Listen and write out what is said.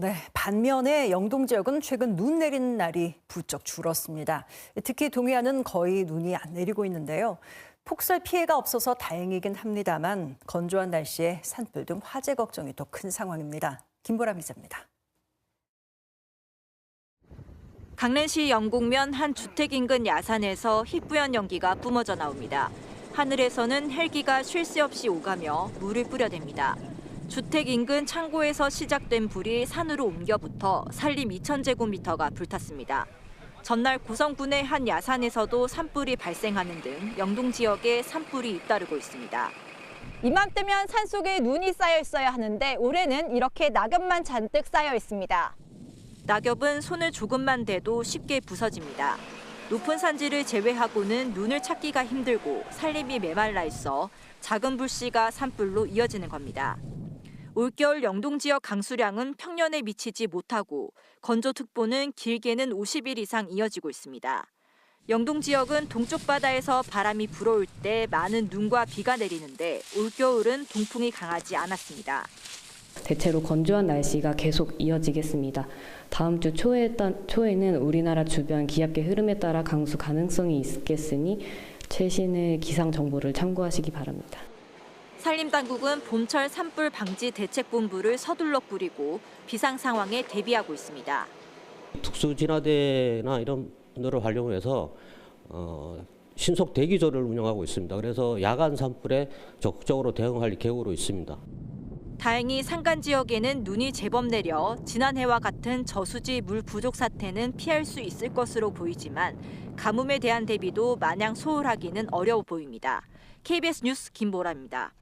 네, 반면에 영동 지역은 최근 눈 내리는 날이 부쩍 줄었습니다. 특히 동해안은 거의 눈이 안 내리고 있는데요. 폭설 피해가 없어서 다행이긴 합니다만 건조한 날씨에 산불 등 화재 걱정이 더 큰 상황입니다. 김보람 기자입니다. 강릉시 영곡면 한 주택 인근 야산에서 희뿌연 연기가 뿜어져 나옵니다. 하늘에서는 헬기가 쉴 새 없이 오가며 물을 뿌려댑니다. 주택 인근 창고에서 시작된 불이 산으로 옮겨 붙어 산림 2,000제곱미터가 불탔습니다. 전날 고성군의 한 야산에서도 산불이 발생하는 등 영동 지역에 산불이 잇따르고 있습니다. 이맘때면 산 속에 눈이 쌓여 있어야 하는데 올해는 이렇게 낙엽만 잔뜩 쌓여 있습니다. 낙엽은 손을 조금만 대도 쉽게 부서집니다. 높은 산지를 제외하고는 눈을 찾기가 힘들고 산림이 메말라 있어 작은 불씨가 산불로 이어지는 겁니다. 올겨울 영동 지역 강수량은 평년에 미치지 못하고 건조특보는 길게는 50일 이상 이어지고 있습니다. 영동 지역은 동쪽 바다에서 바람이 불어올 때 많은 눈과 비가 내리는데 올겨울은 동풍이 강하지 않았습니다. 대체로 건조한 날씨가 계속 이어지겠습니다. 다음 주 초에 따, 초에는 우리나라 주변 기압계 흐름에 따라 강수 가능성이 있겠으니 최신의 기상 정보를 참고하시기 바랍니다. 산림당국은 봄철 산불 방지 대책본부를 서둘러 꾸리고 비상 상황에 대비하고 있습니다. 특수 진화대나 이런 거를 활용해서 어, 신속 대기조를 운영하고 있습니다. 그래서 야간 산불에 적극적으로 대응할 계획으로 있습니다. 다행히 산간 지역에는 눈이 제법 내려 지난해와 같은 저수지 물 부족 사태는 피할 수 있을 것으로 보이지만 가뭄에 대한 대비도 마냥 소홀하기는 어려워 보입니다. KBS 뉴스 김보라입니다.